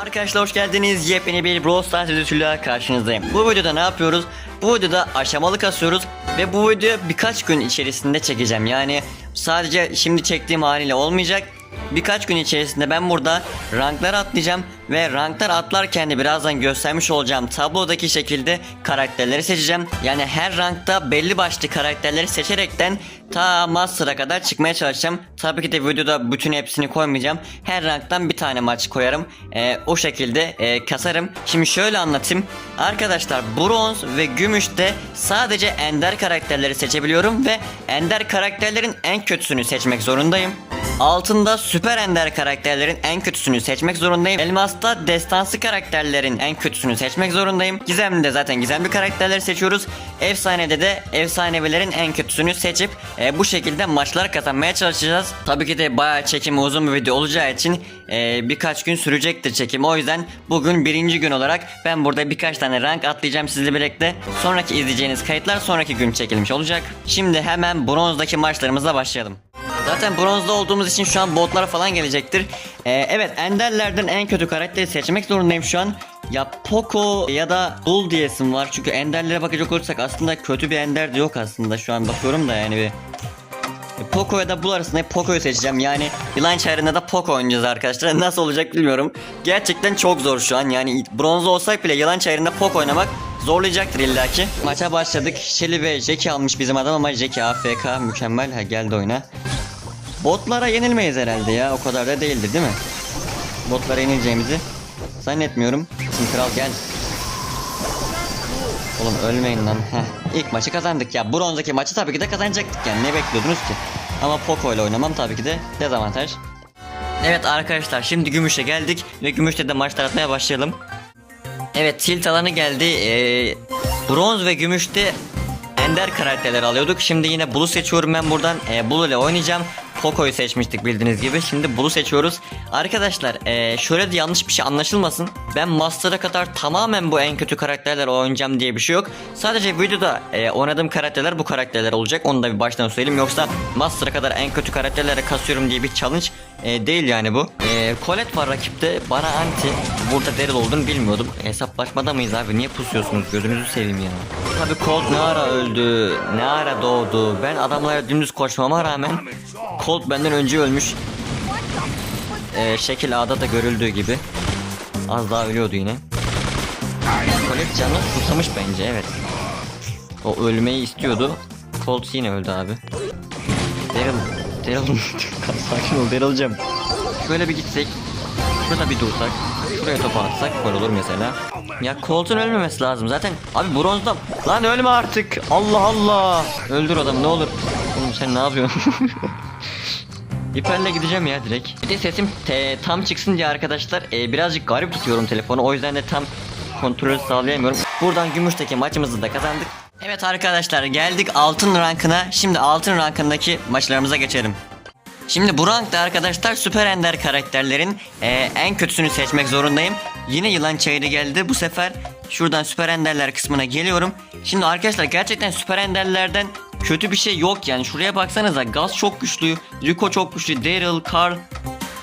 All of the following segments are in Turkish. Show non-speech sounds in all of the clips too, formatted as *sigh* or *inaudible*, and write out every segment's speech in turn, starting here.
Arkadaşlar hoş geldiniz. Yepyeni bir Brawl Stars videosuyla karşınızdayım. Bu videoda ne yapıyoruz? Bu videoda aşamalı kasıyoruz ve bu videoyu birkaç gün içerisinde çekeceğim. Yani sadece şimdi çektiğim haliyle olmayacak. Birkaç gün içerisinde ben burada ranklar atlayacağım ve ranklar atlarken de birazdan göstermiş olacağım tablodaki şekilde karakterleri seçeceğim. Yani her rankta belli başlı karakterleri seçerekten ta Master'a kadar çıkmaya çalışacağım. Tabii ki de videoda bütün hepsini koymayacağım. Her ranktan bir tane maç koyarım. Ee, o şekilde e, kasarım. Şimdi şöyle anlatayım. Arkadaşlar bronz ve gümüşte sadece ender karakterleri seçebiliyorum ve ender karakterlerin en kötüsünü seçmek zorundayım. Altında süper ender karakterlerin en kötüsünü seçmek zorundayım. Elmas'ta destansı karakterlerin en kötüsünü seçmek zorundayım. Gizemli'de zaten gizemli karakterleri seçiyoruz. Efsane'de de efsanevilerin en kötüsünü seçip e, bu şekilde maçlar kazanmaya çalışacağız. Tabii ki de bayağı çekimi uzun bir video olacağı için e, birkaç gün sürecektir çekim. O yüzden bugün birinci gün olarak ben burada birkaç tane rank atlayacağım sizle birlikte. Sonraki izleyeceğiniz kayıtlar sonraki gün çekilmiş olacak. Şimdi hemen bronzdaki maçlarımıza başlayalım. Zaten bronzda olduğumuz için şu an botlara falan gelecektir. Ee, evet enderlerden en kötü karakteri seçmek zorundayım şu an. Ya Poco ya da Bull diyesim var. Çünkü enderlere bakacak olursak aslında kötü bir ender de yok aslında. Şu an bakıyorum da yani bir. E, Poco ya da Bull arasında Poco'yu seçeceğim. Yani yılan çayırında da Poco oynayacağız arkadaşlar. *laughs* Nasıl olacak bilmiyorum. Gerçekten çok zor şu an. Yani bronz olsak bile yılan çayırında Poco oynamak zorlayacaktır illaki. Maça başladık. Shelly ve Jackie almış bizim adam ama Jackie AFK mükemmel. Ha, geldi oyuna. Botlara yenilmeyiz herhalde ya. O kadar da değildir değil mi? Botlara yenileceğimizi zannetmiyorum. Şimdi kral gel. Oğlum ölmeyin lan. Heh. İlk maçı kazandık ya. Bronzdaki maçı tabii ki de kazanacaktık yani. Ne bekliyordunuz ki? Ama Poco ile oynamam tabii ki de dezavantaj. Evet arkadaşlar şimdi Gümüş'e geldik ve Gümüş'te de maçlar atmaya başlayalım. Evet tilt alanı geldi. Ee, bronz ve gümüşte ender karakterler alıyorduk. Şimdi yine Blue'u seçiyorum ben buradan. Ee, Blue ile oynayacağım. Poco'yu seçmiştik bildiğiniz gibi. Şimdi Blue seçiyoruz. Arkadaşlar ee, şöyle de yanlış bir şey anlaşılmasın. Ben Master'a kadar tamamen bu en kötü karakterler oynayacağım diye bir şey yok. Sadece videoda ee, oynadığım karakterler bu karakterler olacak. Onu da bir baştan söyleyeyim. Yoksa Master'a kadar en kötü karakterlere kasıyorum diye bir challenge ee, değil yani bu. Ee, Colette var rakipte. Bana anti. Burada Daryl olduğunu bilmiyordum. Hesaplaşmada mıyız abi? Niye pusuyorsunuz? Gözünüzü seveyim ya. Tabii Colt ne ara öldü? Ne ara doğdu? Ben adamlara dümdüz koşmama rağmen Colt benden önce ölmüş. Ee, şekil A'da da görüldüğü gibi. Az daha ölüyordu yine. Colette canı susamış bence evet. O ölmeyi istiyordu. Colt yine öldü abi. Daryl, Daryl *laughs* sakin ol Daryl'cım. Şöyle bir gitsek. Şurada bir dursak. Şuraya topu atsak gol olur mesela. Ya Colt'un ölmemesi lazım zaten. Abi bronzda. Lan ölme artık. Allah Allah. Öldür adamı ne olur. Oğlum sen ne yapıyorsun? *laughs* İperle gideceğim ya direkt. Bir de sesim tam çıksın diye arkadaşlar e, birazcık garip tutuyorum telefonu. O yüzden de tam kontrol sağlayamıyorum. Buradan gümüşteki maçımızı da kazandık. Evet arkadaşlar geldik altın rankına. Şimdi altın rankındaki maçlarımıza geçelim. Şimdi bu rankta arkadaşlar süper ender karakterlerin e, en kötüsünü seçmek zorundayım. Yine yılan çayırı geldi. Bu sefer şuradan süper enderler kısmına geliyorum. Şimdi arkadaşlar gerçekten süper enderlerden kötü bir şey yok yani. Şuraya baksanıza Gaz çok güçlü, Rico çok güçlü, Daryl, Carl.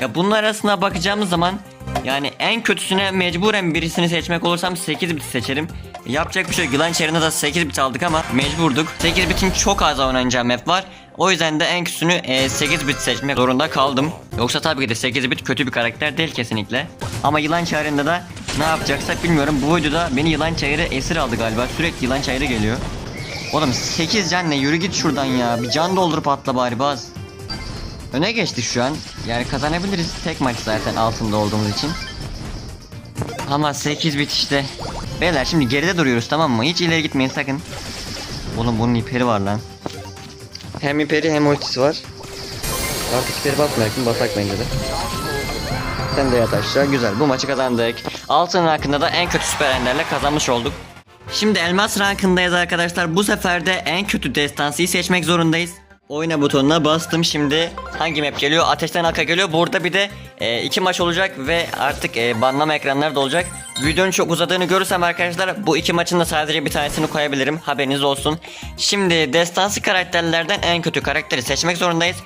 Ya bunlar arasına bakacağımız zaman yani en kötüsüne mecburen birisini seçmek olursam 8 bit seçerim. Yapacak bir şey yok. Yılan çayırında da 8 bit aldık ama mecburduk. 8 bitin çok az oynanacağı map var. O yüzden de en kötüsünü e, 8 bit seçmek zorunda kaldım. Yoksa tabii ki de 8 bit kötü bir karakter değil kesinlikle. Ama yılan çayırında da ne yapacaksak bilmiyorum. Bu videoda beni yılan çayırı esir aldı galiba. Sürekli yılan çayırı geliyor. Oğlum 8 can ne yürü git şuradan ya. Bir can doldurup atla bari baz. Öne geçtik şu an. Yani kazanabiliriz. Tek maç zaten altında olduğumuz için. Ama 8 bit işte. Beyler şimdi geride duruyoruz tamam mı? Hiç ileri gitmeyin sakın. Oğlum bunun iperi var lan. Hem iperi hem ultisi var. Artık iperi basmayak mı? Basak bence de. Sen de yat aşağı. Güzel. Bu maçı kazandık. Altın rankında da en kötü süper enderle kazanmış olduk. Şimdi elmas rankındayız arkadaşlar. Bu sefer de en kötü destansıyı seçmek zorundayız. Oyna butonuna bastım şimdi. Hangi map geliyor? Ateşten Aka geliyor. Burada bir de e, iki maç olacak ve artık e, banlama ekranları da olacak. Videonun çok uzadığını görürsem arkadaşlar bu iki maçın da sadece bir tanesini koyabilirim. Haberiniz olsun. Şimdi destansı karakterlerden en kötü karakteri seçmek zorundayız.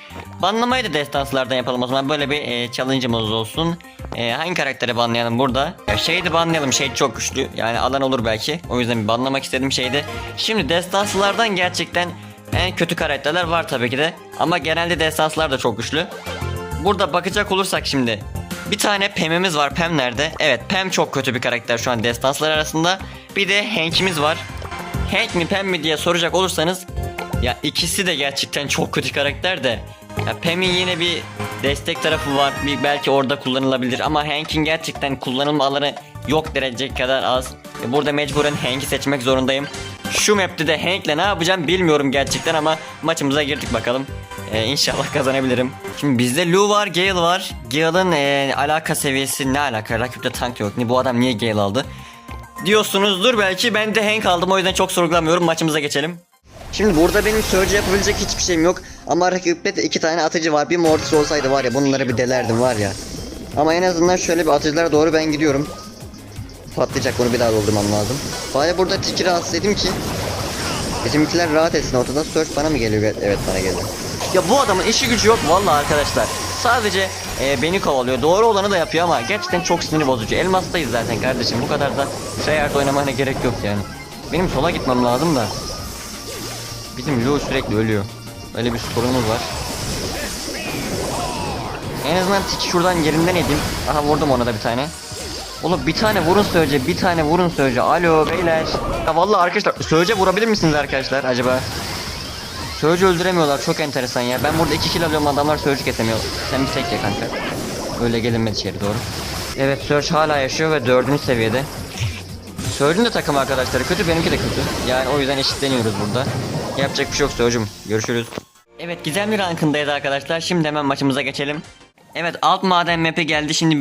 Banlamayı da destanslardan yapalım o zaman. Böyle bir e, challenge'ımız olsun. E, hangi karakteri banlayalım burada? Ya şeydi banlayalım. Şey çok güçlü. Yani alan olur belki. O yüzden bir banlamak istedim şeydi. Şimdi destanslardan gerçekten en kötü karakterler var tabii ki de. Ama genelde destanslar da çok güçlü. Burada bakacak olursak şimdi. Bir tane Pem'imiz var. Pem nerede? Evet Pem çok kötü bir karakter şu an destanslar arasında. Bir de Hank'imiz var. Hank mi Pem mi diye soracak olursanız ya ikisi de gerçekten çok kötü karakter de. Ya Pem'in yine bir destek tarafı var. Bir belki orada kullanılabilir ama Hank'in gerçekten kullanılma alanı yok derece kadar az. E, Burada mecburen Hank'i seçmek zorundayım. Şu map'te de Hank'le ne yapacağım bilmiyorum gerçekten ama maçımıza girdik bakalım. Ee, inşallah kazanabilirim. Şimdi bizde Lu var, Gale var. Gale'ın e, alaka seviyesi ne alaka? Rakipte tank yok. Bu adam niye Gale aldı? Diyorsunuzdur belki ben de Hank aldım o yüzden çok sorgulamıyorum. Maçımıza geçelim. Şimdi burada benim Surge yapabilecek hiçbir şeyim yok. Ama rakipte de iki tane atıcı var. Bir Mortis olsaydı var ya bunları bir delerdim var ya. Ama en azından şöyle bir atıcılara doğru ben gidiyorum. Patlayacak onu bir daha doldurmam lazım. Bari burada tiki rahatsız edeyim ki Bizimkiler rahat etsin ortada. Surge bana mı geliyor? Evet, bana geldi. Ya bu adamın işi gücü yok vallahi arkadaşlar. Sadece e, beni kovalıyor. Doğru olanı da yapıyor ama gerçekten çok sinir bozucu. Elmastayız zaten kardeşim. Bu kadar da tryhard oynamana gerek yok yani. Benim sola gitmem lazım da. Bizim Lu sürekli ölüyor. Öyle bir sorunumuz var. En azından tiki şuradan yerinden edeyim. Aha vurdum ona da bir tane. Oğlum bir tane vurun söylece, bir tane vurun söylece. Alo beyler. Ya vallahi arkadaşlar söylece vurabilir misiniz arkadaşlar acaba? Sözcü öldüremiyorlar çok enteresan ya. Ben burada iki kill alıyorum adamlar sözcü kesemiyor. Sen bir tek ye kanka. Öyle gelinmedi içeri doğru. Evet Surge hala yaşıyor ve dördüncü seviyede. Surge'ün de takım arkadaşları kötü benimki de kötü. Yani o yüzden eşitleniyoruz burada. Yapacak bir şey yok Surge'üm. Görüşürüz. Evet gizemli rankındayız arkadaşlar. Şimdi hemen maçımıza geçelim. Evet alt maden map'e geldi. Şimdi bir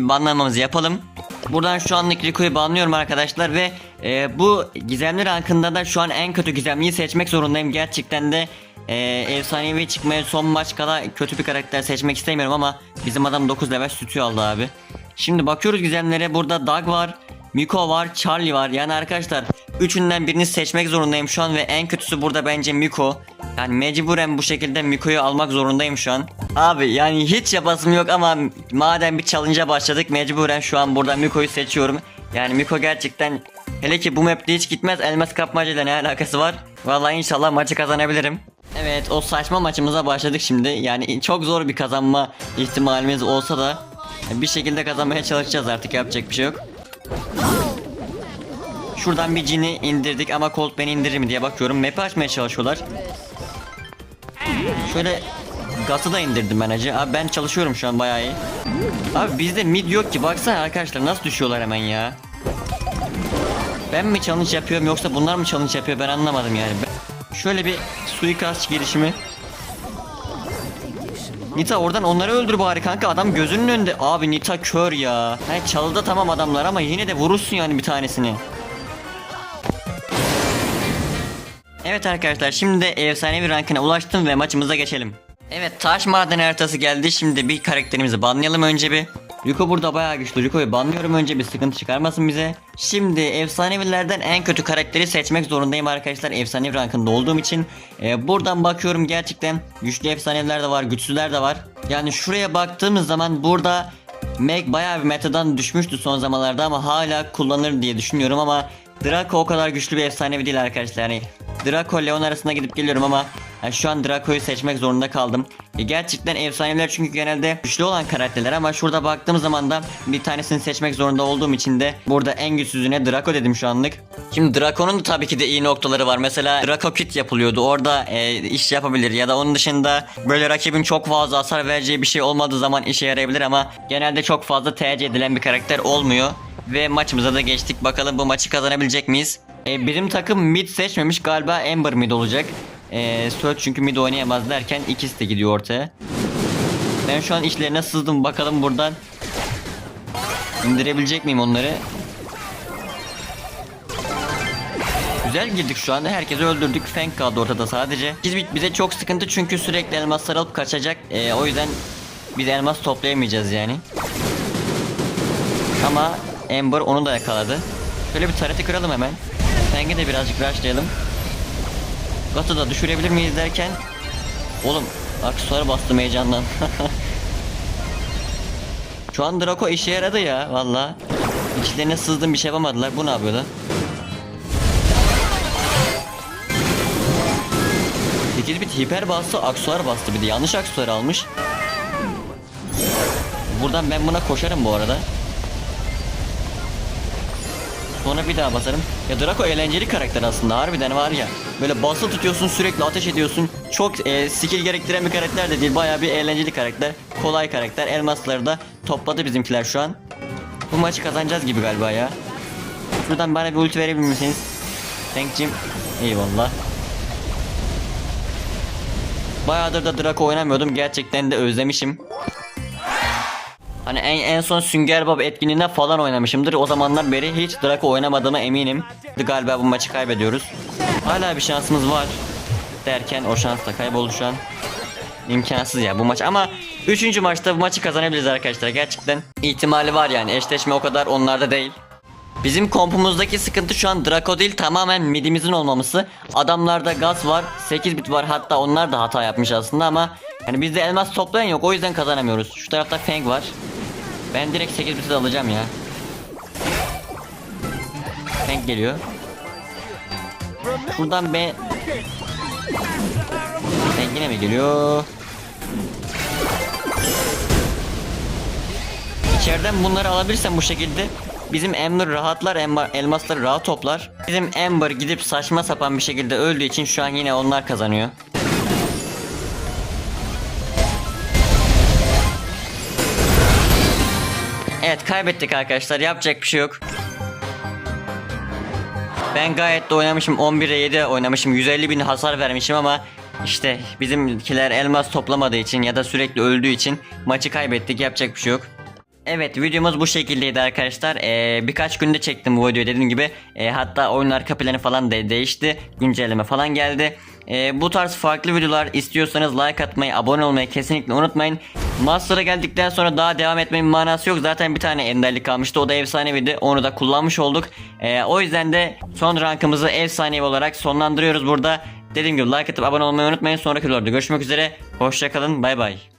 yapalım. Buradan şu anlık Rico'yu banlıyorum arkadaşlar ve e, bu gizemli rankında da şu an en kötü gizemliyi seçmek zorundayım. Gerçekten de e, efsanevi çıkmaya son maç kadar kötü bir karakter seçmek istemiyorum ama bizim adam 9 level sütü aldı abi. Şimdi bakıyoruz gizemlere burada Doug var, Miko var, Charlie var. Yani arkadaşlar üçünden birini seçmek zorundayım şu an ve en kötüsü burada bence Miko. Yani mecburen bu şekilde Miko'yu almak zorundayım şu an. Abi yani hiç yapasım yok ama madem bir challenge'a başladık mecburen şu an burada Miko'yu seçiyorum. Yani Miko gerçekten hele ki bu map'te hiç gitmez elmas kapmacayla ne alakası var? Vallahi inşallah maçı kazanabilirim. Evet o saçma maçımıza başladık şimdi. Yani çok zor bir kazanma ihtimalimiz olsa da bir şekilde kazanmaya çalışacağız artık yapacak bir şey yok. Şuradan bir cini indirdik ama Colt beni indirir mi diye bakıyorum. Map'i açmaya çalışıyorlar. Şöyle Gas'ı da indirdim ben acı. Abi ben çalışıyorum şu an bayağı iyi. Abi bizde mid yok ki. Baksana arkadaşlar nasıl düşüyorlar hemen ya. Ben mi challenge yapıyorum yoksa bunlar mı challenge yapıyor ben anlamadım yani. Ben- Şöyle bir suikast girişimi. Nita oradan onları öldür bari kanka adam gözünün önünde. Abi Nita kör ya. Hani çalıda tamam adamlar ama yine de vurursun yani bir tanesini. Evet arkadaşlar şimdi de efsanevi rankına ulaştım ve maçımıza geçelim. Evet taş maden haritası geldi şimdi bir karakterimizi banlayalım önce bir. Rico burada bayağı güçlü. Rico'yu banlıyorum önce bir sıkıntı çıkarmasın bize. Şimdi efsanevilerden en kötü karakteri seçmek zorundayım arkadaşlar. Efsanevi rankında olduğum için. Ee, buradan bakıyorum gerçekten güçlü efsaneviler de var, güçsüzler de var. Yani şuraya baktığımız zaman burada Meg bayağı bir metadan düşmüştü son zamanlarda ama hala kullanır diye düşünüyorum ama Draco o kadar güçlü bir efsanevi değil arkadaşlar. Yani Draco Leon arasında gidip geliyorum ama yani şu an Draco'yu seçmek zorunda kaldım. E, gerçekten efsaneviler çünkü genelde güçlü olan karakterler ama şurada baktığım zaman da bir tanesini seçmek zorunda olduğum için de burada en güçsüzüne Draco dedim şu anlık. Şimdi Draco'nun da tabii ki de iyi noktaları var. Mesela Draco kit yapılıyordu. Orada e, iş yapabilir ya da onun dışında böyle rakibin çok fazla hasar vereceği bir şey olmadığı zaman işe yarayabilir ama genelde çok fazla tercih edilen bir karakter olmuyor. Ve maçımıza da geçtik. Bakalım bu maçı kazanabilecek miyiz? E, bizim takım mid seçmemiş galiba Ember mid olacak. E, Search çünkü mid oynayamaz derken ikisi de gidiyor ortaya. Ben şu an işlerine sızdım bakalım buradan indirebilecek miyim onları? Güzel girdik şu anda. Herkesi öldürdük. Feng kaldı ortada sadece. Biz bize çok sıkıntı çünkü sürekli elmaslar alıp kaçacak. Ee, o yüzden biz elmas toplayamayacağız yani. Ama Ember onu da yakaladı. Şöyle bir tareti kıralım hemen. Feng'i de birazcık rushlayalım. Gat'ı da düşürebilir miyiz derken? Oğlum aksesuara bastım heyecandan. *laughs* Şu an Draco işe yaradı ya valla. İçlerine sızdım bir şey yapamadılar. Bu ne yapıyor lan 8 bit hiper bastı aksesuar bastı. Bir de yanlış aksesuar almış. Buradan ben buna koşarım bu arada Sonra bir daha basarım. Ya Draco eğlenceli karakter aslında harbiden var ya. Böyle basılı tutuyorsun sürekli ateş ediyorsun. Çok e, skill gerektiren bir karakter de değil. Bayağı bir eğlenceli karakter. Kolay karakter. Elmasları da topladı bizimkiler şu an. Bu maçı kazanacağız gibi galiba ya. Şuradan bana bir ulti verebilir misiniz? Thank'cim. Eyvallah. Bayağıdır da Draco oynamıyordum. Gerçekten de özlemişim. Hani en, en son Sünger Bob etkinliğinde falan oynamışımdır. O zamandan beri hiç Draco oynamadığıma eminim. Galiba bu maçı kaybediyoruz. Hala bir şansımız var. Derken o şans da kayboldu şu an. İmkansız ya bu maç ama 3. maçta bu maçı kazanabiliriz arkadaşlar. Gerçekten ihtimali var yani. Eşleşme o kadar onlarda değil. Bizim kompumuzdaki sıkıntı şu an Draco değil tamamen midimizin olmaması. Adamlarda gaz var, 8 bit var hatta onlar da hata yapmış aslında ama hani bizde elmas toplayan yok o yüzden kazanamıyoruz. Şu tarafta Fang var. Ben direkt 8 biti de alacağım ya. Fang geliyor. Buradan be Fang yine mi geliyor? İçeriden bunları alabilirsem bu şekilde bizim Ember rahatlar, Ember, elmasları rahat toplar. Bizim Ember gidip saçma sapan bir şekilde öldüğü için şu an yine onlar kazanıyor. Kaybettik arkadaşlar yapacak bir şey yok. Ben gayet de oynamışım 11'e 7 oynamışım 150 bin hasar vermişim ama işte bizimkiler elmas toplamadığı için ya da sürekli öldüğü için maçı kaybettik yapacak bir şey yok. Evet videomuz bu şekildeydi arkadaşlar. Ee, birkaç günde çektim bu videoyu dediğim gibi. Ee, hatta oyun arka planı falan da değişti. Güncelleme falan geldi. Ee, bu tarz farklı videolar istiyorsanız like atmayı, abone olmayı kesinlikle unutmayın. Master'a geldikten sonra daha devam etmenin manası yok. Zaten bir tane enderlik kalmıştı. O da efsaneviydi. Onu da kullanmış olduk. Ee, o yüzden de son rankımızı efsanevi olarak sonlandırıyoruz burada. Dediğim gibi like atıp abone olmayı unutmayın. Sonraki videolarda görüşmek üzere. Hoşçakalın. Bay bay.